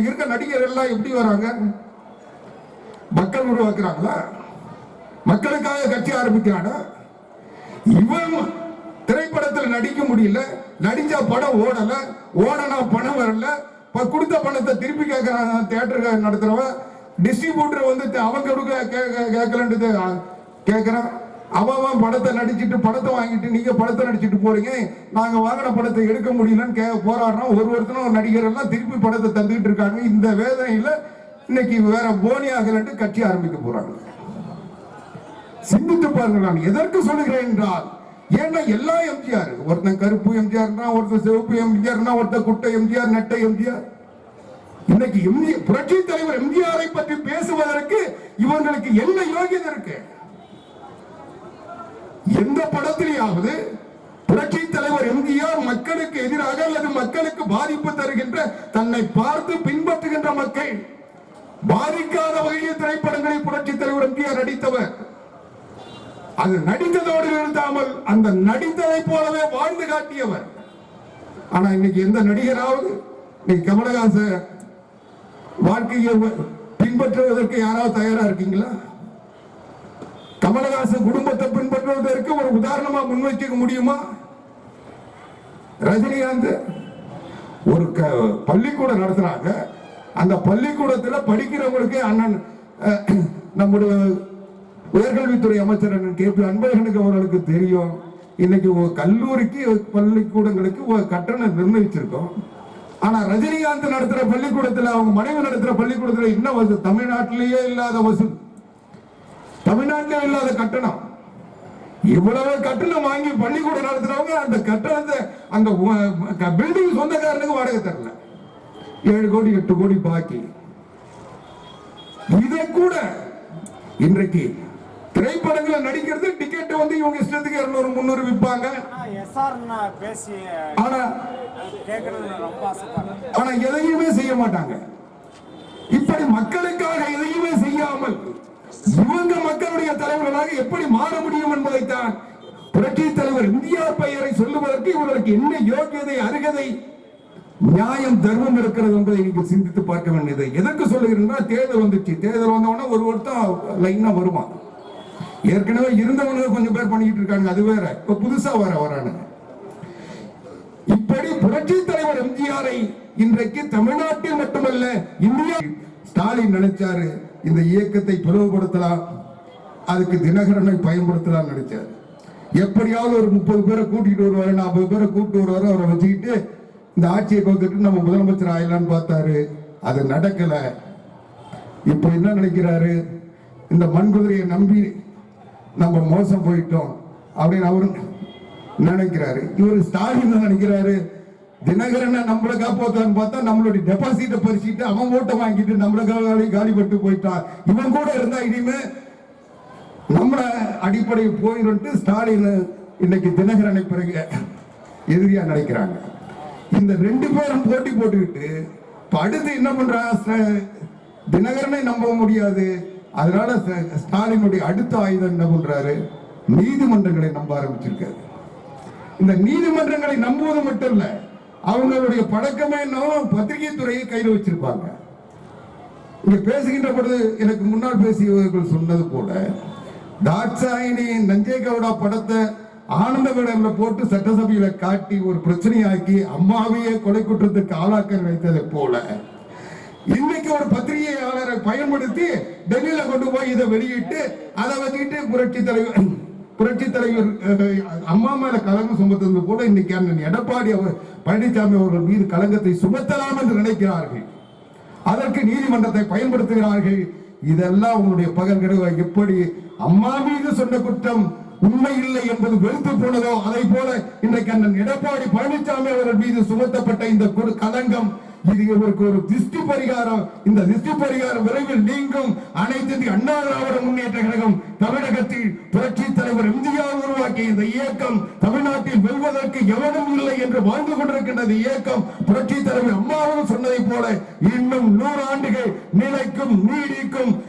இருக்க நடிகர் எல்லாம் எப்படி வராங்க? மக்கள் உருவாக்குறாங்களா? மக்களுக்காக கட்சி ஆரம்பிக்கிறானா இவன் திரைப்படத்தில் நடிக்க முடியல. நடிச்ச படம் ஓடல. ஓடனா பணம் வரல. கொடுத்த பணத்தை திருப்பி கேட்கறாங்க தேட்டருக்கு நடத்துறவன். டிஸ்ட்ரிபியூட்டர் வந்து அவன் கொடுக்க கேட்கலன்றது கேட்கறான் அவன் அவன் படத்தை நடிச்சிட்டு படத்தை வாங்கிட்டு நீங்க படத்தை நடிச்சிட்டு போறீங்க. நாங்க வாங்கின படத்தை எடுக்க முடியலன்னு கே போராடுறோம் ஒரு ஒருத்தனும் நடிகர் எல்லாம் திருப்பி படத்தை தந்துகிட்டு இருக்காங்க. இந்த வேதனையில இன்னைக்கு வேற போனி ஆகலன்ட்டு கட்சி ஆரம்பிக்க போறாங்க. சிந்தித்து பாருங்கள் நான் எதற்கு சொல்லுகிறேன் என்றால் ஏன்னா எல்லா எம்ஜிஆர் ஒருத்தன் கருப்பு எம்ஜிஆர்னா ஒருத்தன் சிவப்பு எம்ஜிஆர்னா ஒருத்தன் குட்டை எம்ஜிஆர் நெட்டை எம்ஜிஆர். இன்னைக்கு எம்ஜி புரட்சி தலைவர் எம்ஜிஆரை பற்றி பேசுவதற்கு இவங்களுக்கு என்ன யோகியதை இருக்கு? எந்த படத்திலேயாவது புரட்சி தலைவர் எம்ஜிஆர் மக்களுக்கு எதிராக அல்லது மக்களுக்கு பாதிப்பு தருகின்ற தன்னை பார்த்து பின்பற்றுகின்ற மக்கள் பாதிக்காத வகையில் திரைப்படங்களை புரட்சி தலைவர் எம்ஜிஆர் நடித்தவர். அது நடித்ததோடு நிறுத்தாமல் அந்த நடித்ததை போலவே வாழ்ந்து காட்டியவர். ஆனா இன்னைக்கு எந்த நடிகராவது இன்னைக்கு கமலஹாச வாழ்க்கையை பின்பற்றுவதற்கு யாராவது தயாரா இருக்கீங்களா? கமலஹாசன் குடும்பத்தை பின்பற்றுவதற்கு ஒரு உதாரணமா முன்வைக்க முடியுமா? ரஜினிகாந்த் ஒரு க- பள்ளிக்கூடம் நடத்துறாங்க. அந்த பள்ளிக்கூடத்தில் படிக்கிறவங்களுக்கு அண்ணன் நம்முடைய உயர்கல்வித்துறை அமைச்சர் அண்ணன் கே பி அன்பழகனுக்கு அவர்களுக்கு தெரியும். இன்னைக்கு கல்லூரிக்கு பள்ளிக்கூடங்களுக்கு ஒரு கட்டணம் நிர்ணயிச்சிருக்கோம். ஆனா ரஜினிகாந்த் நடத்துற பள்ளிக்கூடத்தில் அவங்க மனைவி நடத்துற பள்ளிக்கூடத்தில் இன்னும் தமிழ்நாட்டிலேயே இல்லாத வசூல் தமிழ்நாட்டிலே இல்லாத கட்டணம். இவ்வளவு கட்டணம் வாங்கி பள்ளிக்கூடம் நடத்துறவங்க அந்த கட்டணத்தை அந்த பில்டிங் சொந்தக்காரனுக்கு வாடகை தரல. ஏழு கோடி எட்டு கோடி பாக்கி. இதை கூட இன்றைக்கு திரைப்படங்களை நடிக்கிறது டிக்கெட் வந்து இவங்க இஷ்டத்துக்கு இருநூறு முந்நூறு விற்பாங்க. ஆனா எதையுமே செய்ய மாட்டாங்க. இப்படி மக்களுக்காக எதையுமே செய்யாமல் இவங்க மக்களுடைய தலைவர்களாக எப்படி மாற முடியும் என்பதைத்தான் புரட்சி தலைவர் இந்தியா பெயரை சொல்லுவதற்கு இவர்களுக்கு என்ன யோகியதை அருகதை நியாயம் தர்மம் இருக்கிறது என்பதை நீங்கள் சிந்தித்து பார்க்க வேண்டியது. எதற்கு சொல்லுகிறேன்னா தேர்தல் வந்துச்சு. தேர்தல் வந்தவொடனே ஒரு ஒருத்தன் லைனா வருவான். ஏற்கனவே இருந்தவங்க கொஞ்சம் பேர் பண்ணிட்டு இருக்காங்க. அது வேற. இப்ப புதுசா வர வரானு. இப்படி புரட்சி தலைவர் எம்ஜிஆரை இன்றைக்கு தமிழ்நாட்டில் மட்டுமல்ல இந்தியா ஸ்டாலின் நினைச்சாரு இந்த இயக்கத்தை பிளவுபடுத்தலாம் அதுக்கு தினகரனை பயன்படுத்தலாம் நினைச்சார். எப்படியாவது ஒரு முப்பது பேரை கூட்டிட்டு வருவாரு நாற்பது பேரை கூப்பிட்டு வருவாரு அவரை வச்சுக்கிட்டு இந்த ஆட்சியை கொடுத்துட்டு நம்ம முதலமைச்சர் ஆயிடலான்னு பார்த்தாரு. அது நடக்கல. இப்ப என்ன நினைக்கிறாரு? இந்த மண்குதிரையை நம்பி நம்ம மோசம் போயிட்டோம் அப்படின்னு அவரு நினைக்கிறாரு. இவர் ஸ்டாலின் நினைக்கிறாரு. தினகரனை நம்மளை காப்பாத்தான்னு பார்த்தா நம்மளுடைய டெபாசிட்டை பறிச்சுட்டு அவன் ஓட்டை வாங்கிட்டு நம்மளை காலி காலிப்பட்டு போயிட்டான். இவன் கூட இருந்தா இனிமே நம்மள அடிப்படை போயிட்டு ஸ்டாலின் இன்னைக்கு தினகரனை பிறகு எதிரியா நினைக்கிறாங்க. இந்த ரெண்டு பேரும் போட்டி போட்டுக்கிட்டு இப்ப அடுத்து என்ன பண்றான் ஸ்ட- தினகரனை நம்ப முடியாது. அதனால ஸ்டாலினுடைய அடுத்த ஆயுதம் என்ன பண்றாரு? நீதிமன்றங்களை நம்ப ஆரம்பிச்சிருக்காரு. இந்த நீதிமன்றங்களை நம்புவது மட்டும் இல்லை அவங்களுடைய பழக்கமே இன்னும் பத்திரிகை துறையை கையில் வச்சிருப்பாங்க. இங்க பேசுகின்ற பொழுது எனக்கு முன்னால் பேசியவர்கள் சொன்னது போல தாட்சாயினி நஞ்சை கவுடா படத்தை ஆனந்த விடல்ல போட்டு சட்டசபையில காட்டி ஒரு பிரச்சனையாக்கி அம்மாவையே கொலை குற்றத்துக்கு ஆளாக்க நினைத்ததை போல இன்னைக்கு ஒரு பத்திரிகையாளரை பயன்படுத்தி டெல்லியில கொண்டு போய் இதை வெளியிட்டு அதை வச்சுக்கிட்டு புரட்சி தலைவர் புரட்சி தலைவர் அம்மா மேல கலங்கம் சுமத்தது போல இன்னைக்கு அண்ணன் எடப்பாடி அவர் பழனிசாமி அவர்கள் மீது கலங்கத்தை சுமத்தலாம் என்று நினைக்கிறார்கள். அதற்கு நீதிமன்றத்தை பயன்படுத்துகிறார்கள். இதெல்லாம் உங்களுடைய பகல் எப்படி அம்மா மீது சொன்ன குற்றம் உண்மை இல்லை என்பது வெறுத்து போனதோ? அதை போல இன்றைக்கு அண்ணன் எடப்பாடி பழனிசாமி அவர்கள் மீது சுமத்தப்பட்ட இந்த கலங்கம் இது இவருக்கு ஒரு திஷ்டி பரிகாரம்? இந்த திஷ்டி பரிகாரம் விரைவில் நீங்கும். அனைத்து அண்ணா திராவிட முன்னேற்ற கழகம் தமிழகத்தில் புரட்சி தலைவர் எம்ஜிஆர் உருவாக்கிய இந்த இயக்கம் தமிழ்நாட்டில் வெல்வதற்கு எவனும் இல்லை என்று வாழ்ந்து கொண்டிருக்கின்ற இயக்கம் புரட்சி தலைவர் அம்மாவும் சொன்னதை போல இன்னும் நூறு ஆண்டுகள் நிலைக்கும் நீடிக்கும்.